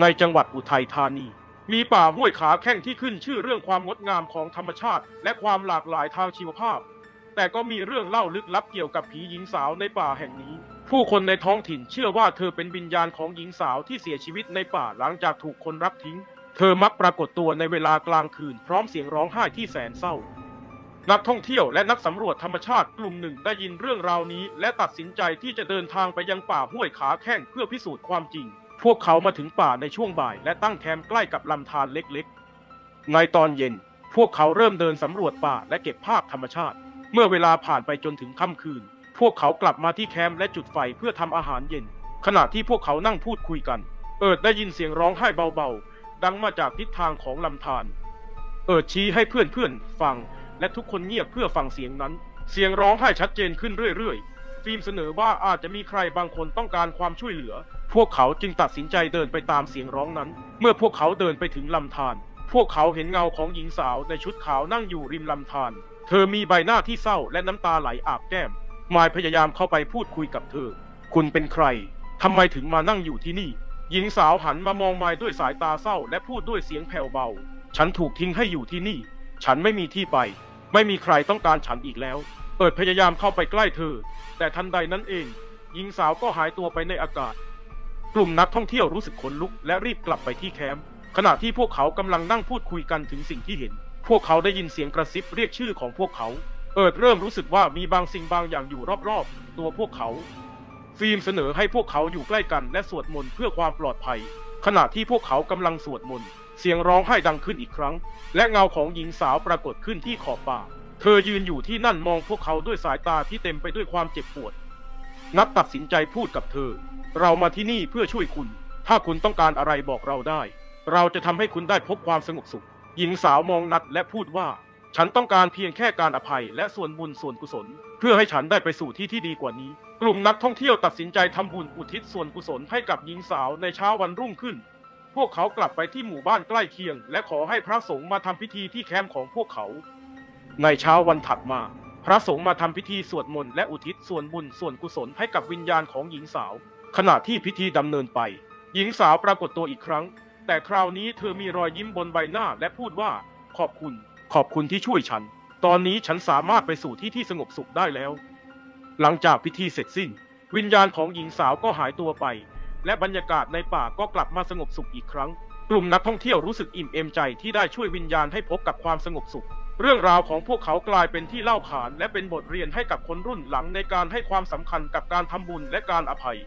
ในจังหวัดอุทัยธานี มีป่าห้วยขาแข้งที่ขึ้นชื่อเรื่องความงดงามของธรรมชาติ และความหลากหลายทางชีวภาพ แต่ก็มีเรื่องเล่าลึกลับเกี่ยวกับผีหญิงสาวในป่าแห่งนี้ ผู้คนในท้องถิ่นเชื่อว่าเธอเป็นวิญญาณของหญิงสาวที่เสียชีวิตในป่าหลังจากถูกคนรักทิ้ง เธอมักปรากฏตัวในเวลากลางคืน พร้อมเสียงร้องไห้ที่แสนเศร้านักท่องเที่ยวและนักสำรวจธรรมชาติกลุ่มหนึ่งได้ยินเรื่องราวนี้ และตัดสินใจที่จะเดินทางไปยังป่าห้วยขาแข้งเพื่อพิสูจน์ความจริง พวกเขามาถึงป่าในช่วงบ่าย และตั้งแคมป์ใกล้กับลำธารเล็กๆ ในตอนเย็น พวกเขาเริ่มเดินสำรวจป่าและเก็บภาพธรรมชาติ เมื่อเวลาผ่านไปจนถึงค่ำคืน พวกเขากลับมาที่แคมป์และจุดไฟเพื่อทำอาหารเย็น ขณะที่พวกเขานั่งพูดคุยกัน เอิดได้ยินเสียงร้องไห้เบาๆ ดังมาจากทิศทางของลำธาร เอิดชี้ให้เพื่อนๆ ฟัง และทุกคนเงียบเพื่อฟังเสียงนั้น เสียงร้องไห้ชัดเจนขึ้นเรื่อยๆ ฟิล์มเสนอว่าอาจจะมีใครบางคนต้องการความช่วยเหลือ พวกเขาจึงตัดสินใจเดินไปตามเสียงร้องนั้น เมื่อพวกเขาเดินไปถึงลำธาร พวกเขาเห็นเงาของหญิงสาวในชุดขาวนั่งอยู่ริมลำธาร เธอมีใบหน้าที่เศร้าและน้ำตาไหลอาบแก้ม มายพยายามเข้าไปพูดคุยกับเธอ คุณเป็นใคร ทำไมถึงมานั่งอยู่ที่นี่ หญิงสาวหันมามองมายด้วยสายตาเศร้าและพูดด้วยเสียงแผ่วเบา ฉันถูกทิ้งให้อยู่ที่นี่ ฉันไม่มีที่ไป ไม่มีใครต้องการฉันอีกแล้วเอิดพยายามเข้าไปใกล้เธอ แต่ทันใดนั้นเอง หญิงสาวก็หายตัวไปในอากาศ กลุ่มนักท่องเที่ยวรู้สึกขนลุกและรีบกลับไปที่แคมป์ขณะที่พวกเขากำลังนั่งพูดคุยกันถึงสิ่งที่เห็น พวกเขาได้ยินเสียงกระซิบเรียกชื่อของพวกเขา เอิดเริ่มรู้สึกว่ามีบางสิ่งบางอย่างอยู่รอบๆ ตัวพวกเขา ฟิล์มเสนอให้พวกเขาอยู่ใกล้กันและสวดมนต์เพื่อความปลอดภัย ขณะที่พวกเขากำลังสวดมนต์เสียงร้องไห้ดังขึ้นอีกครั้ง และเงาของหญิงสาวปรากฏขึ้นที่ขอบป่า เธอยืนอยู่ที่นั่นมองพวกเขาด้วยสายตาที่เต็มไปด้วยความเจ็บปวด นัดตัดสินใจพูดกับเธอ เรามาที่นี่เพื่อช่วยคุณ ถ้าคุณต้องการอะไรบอกเราได้ เราจะทำให้คุณได้พบความสงบสุข หญิงสาวมองนัดและพูดว่า ฉันต้องการเพียงแค่การอภัย และส่วนบุญส่วนกุศล เพื่อให้ฉันได้ไปสู่ที่ที่ดีกว่านี้ กลุ่มนักท่องเที่ยวตัดสินใจทำบุญอุทิศส่วนกุศลให้กับหญิงสาวในเช้าวันรุ่งขึ้น พวกเขากลับไปที่หมู่บ้านใกล้เคียง และขอให้พระสงฆ์มาทำพิธีที่แคมป์ของพวกเขา ในเช้าวันถัดมา พระสงฆ์มาทำพิธีสวดมนต์และอุทิศส่วนบุญส่วนกุศลให้กับวิญญาณของหญิงสาว ขณะที่พิธีดำเนินไป หญิงสาวปรากฏตัวอีกครั้ง แต่คราวนี้เธอมีรอยยิ้มบนใบหน้าและพูดว่า ขอบคุณ ขอบคุณที่ช่วยฉัน ตอนนี้ฉันสามารถไปสู่ที่ที่สงบสุขได้แล้ว หลังจากพิธีเสร็จสิ้น วิญญาณของหญิงสาวก็หายตัวไป และบรรยากาศในป่าก็กลับมาสงบสุขอีกครั้ง กลุ่มนักท่องเที่ยวรู้สึกอิ่มเอมใจที่ได้ช่วยวิญญาณให้พบกับความสงบสุข เรื่องราวของพวกเขากลายเป็นที่เล่าขานและเป็นบทเรียนให้กับคนรุ่นหลังในการให้ความสำคัญกับการทำบุญและการอภัย